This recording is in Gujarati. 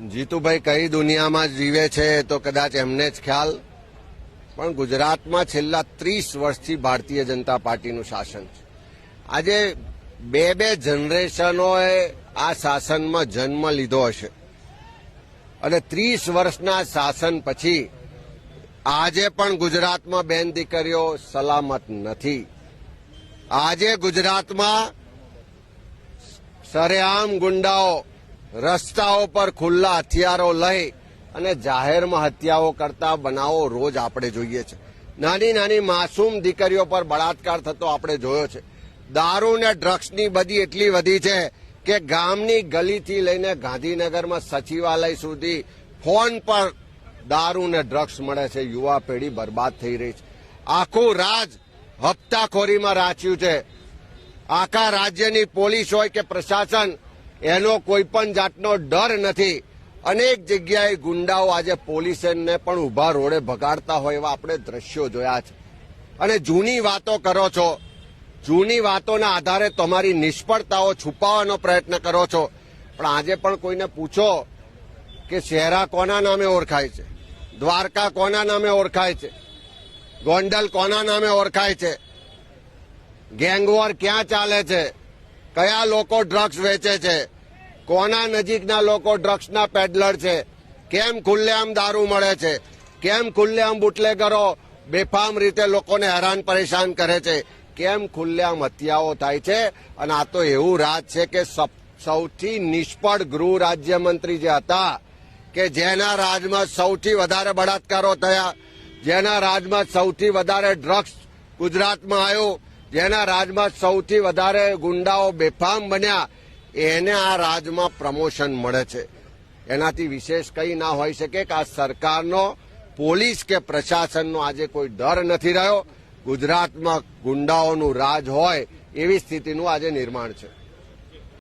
જીતુભાઈ કઈ દુનિયામાં જીવે છે તો કદાચ એમને જ ખ્યાલ. પણ ગુજરાતમાં છેલ્લા ત્રીસ વર્ષથી ભારતીય જનતા પાર્ટીનું શાસન છે. આજે બે બે જનરેશનોએ આ શાસનમાં જન્મ લીધો હશે. અને ત્રીસ વર્ષના શાસન પછી આજે પણ ગુજરાતમાં બેન દીકરીઓ સલામત નથી. આજે ગુજરાતમાં સરેઆમ ગુંડાઓ રસ્તાઓ પર ખુલ્લા હથિયારો લઈ અને જાહેરમાં હત્યાઓ કરતા બનાવો રોજ આપણે જોઈએ છે. નાની નાની માસૂમ દીકરીઓ પર બળાત્કાર થતો આપણે જોયો છે. દારૂ ને ડ્રગ્સની બધી એટલી વધી છે કે ગામની ગલીથી લઈને ગાંધીનગરમાં સચિવાલય સુધી ફોન પર દારૂ ને ડ્રગ્સ મળે છે. યુવા પેઢી બરબાદ થઈ રહી છે. આખું રાજ હપ્તાખોરીમાં રાચ્યું છે. આખા રાજ્યની પોલીસ હોય કે પ્રશાસન એનો કોઈ પણ જાતનો ડર નથી. અનેક જગ્યાએ ગુંડાઓ આજે પોલીસને પણ ઊભા રોડે ભગાડતા હોય એવા આપણે દ્રશ્યો જોયા છે. અને જૂની વાતો કરો છો. જૂની વાતોના આધારે તમારી નિષ્ફળતાઓ છુપાવવાનો પ્રયત્ન કરો છો. પણ આજે પણ કોઈને પૂછો કે શહેરા કોના નામે ઓળખાય છે? દ્વારકા કોના નામે ઓળખાય છે? ગોંડલ કોના નામે ઓળખાય છે? ગેંગવોર ક્યાં ચાલે છે? કયા લોકો ડ્રગ્સ વેચે છે? કોના નજીકના લોકો ડ્રગ્સના પેડલર છે? કેમ ખુલ્લેઆમ દારૂ મળે છે? કેમ ખુલ્લેઆમ બુટલેગરો બેફામ રીતે લોકોને હેરાન પરેશાન કરે છે? કેમ ખુલ્લેઆમ હત્યાઓ થાય છે? અને આ તો એવું રાજ છે કે સૌથી નિષ્ફળ ગૃહ રાજ્યમંત્રી જે હતા, કે જેના રાજમાં સૌથી વધારે બળાત્કારો થયા, જેના રાજમાં સૌથી વધારે ડ્રગ્સ ગુજરાતમાં આવ્યું જેના રાજમાં સૌથી વધારે ગુંડાઓ બેફામ બન્યા, એને આ રાજમાં પ્રમોશન મળે છે. એનાથી વિશેષ કંઈ ના હોઈ શકે કે આ સરકારનો, પોલીસ કે પ્રશાસનનો આજે કોઈ ડર નથી રહ્યો. ગુજરાતમાં ગુંડાઓનું રાજ હોય એવી સ્થિતિનું આજે નિર્માણ છે.